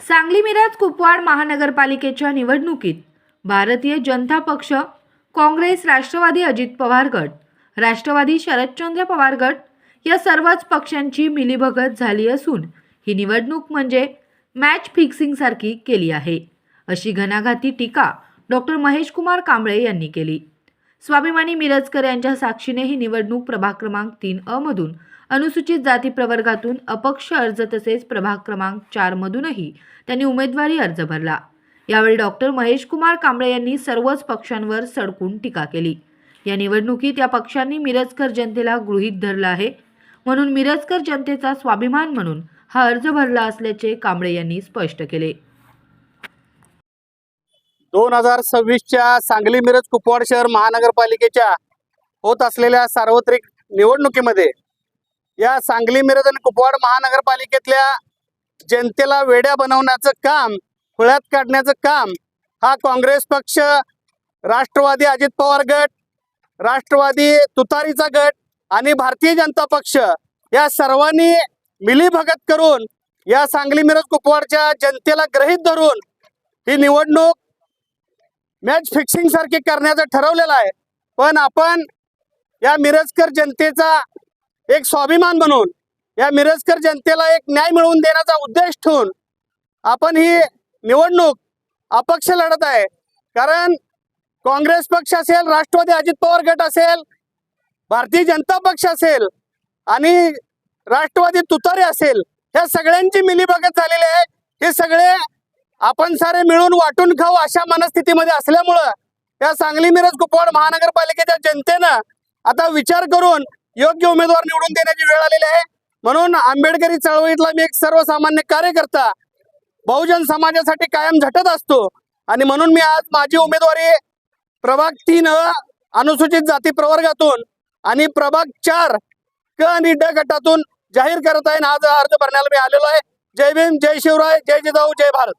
सांगली मिरज कुपवाड महानगरपालिकेच्या निवडणुकीत भारतीय जनता पक्ष काँग्रेस राष्ट्रवादी अजित पवार गट राष्ट्रवादी शरदचंद्र पवार गट या सर्वच पक्षांची मिलीभगत झाली असून ही निवडणूक म्हणजे मॅच फिक्सिंगसारखी केली आहे अशी घणाघाती टीका डॉक्टर महेश कुमार कांबळे यांनी केली. स्वाभिमानी मिरजकर यांच्या साक्षीने ही निवडणूक प्रभाग क्रमांक तीन अमधून अनुसूचित जाती प्रवर्गातून अपक्ष अर्ज तसेच प्रभाग क्रमांक चारमधूनही त्यांनी उमेदवारी अर्ज भरला. यावेळी डॉक्टर महेश कुमार कांबळे यांनी सर्वच पक्षांवर सडकून टीका केली. या निवडणुकीत या पक्षांनी मिरजकर जनतेला गृहीत धरलं आहे. म्हणून मिरजकर जनतेचा स्वाभिमान म्हणून हा अर्ज भरला असल्याचे कांबळे यांनी स्पष्ट केले. दोन हजार सव्वीसच्या सांगली मिरज कुपवाड शहर महानगरपालिकेच्या होत असलेल्या सार्वत्रिक निवडणुकीमध्ये या सांगली मिरज आणि कुपवाड महानगरपालिकेतल्या जनतेला वेड्या बनवण्याचं काम खुळ्यात काढण्याचं काम हा काँग्रेस पक्ष राष्ट्रवादी अजित पवार गट राष्ट्रवादी तुतारीचा गट आणि भारतीय जनता पक्ष या सर्वांनी मिलीभगत करून या सांगली मिरज कुपवाडच्या जनतेला ग्रहित धरून ही निवडणूक मॅच फिक्सिंग सारखे करण्याचं ठरवलेलं आहे. पण आपण या मिरजकर जनतेचा एक स्वाभिमान म्हणून या मिरजकर जनतेला एक न्याय मिळवून देण्याचा उद्देश ठेवून आपण ही निवडणूक अपक्ष लढत आहे. कारण काँग्रेस पक्ष असेल राष्ट्रवादी अजित पवार गट असेल भारतीय जनता पक्ष असेल आणि राष्ट्रवादी तुतारी असेल ह्या सगळ्यांची मिलीभगत झालेली आहे. हे सगळे आपण सारे मिळून वाटून खाऊ अशा मनस्थितीमध्ये असल्यामुळं या सांगली मिरज कुपवाड महानगरपालिकेच्या जनतेनं आता विचार करून योग्य उमेदवार निवडून देण्याची वेळ आलेली आहे. म्हणून आंबेडकरी चळवळीतला मी एक सर्वसामान्य कार्यकर्ता बहुजन समाजासाठी कायम झटत असतो. आणि म्हणून मी आज माझी उमेदवारी प्रभाग तीन अनुसूचित जाती प्रवर्गातून आणि प्रभाग चार क आणि ड गटातून जाहीर करत आहे. आज अर्ज भरण्याला मी आलेलो आहे. जय भीम जय शिवराय जय जिजाऊ जय भारत.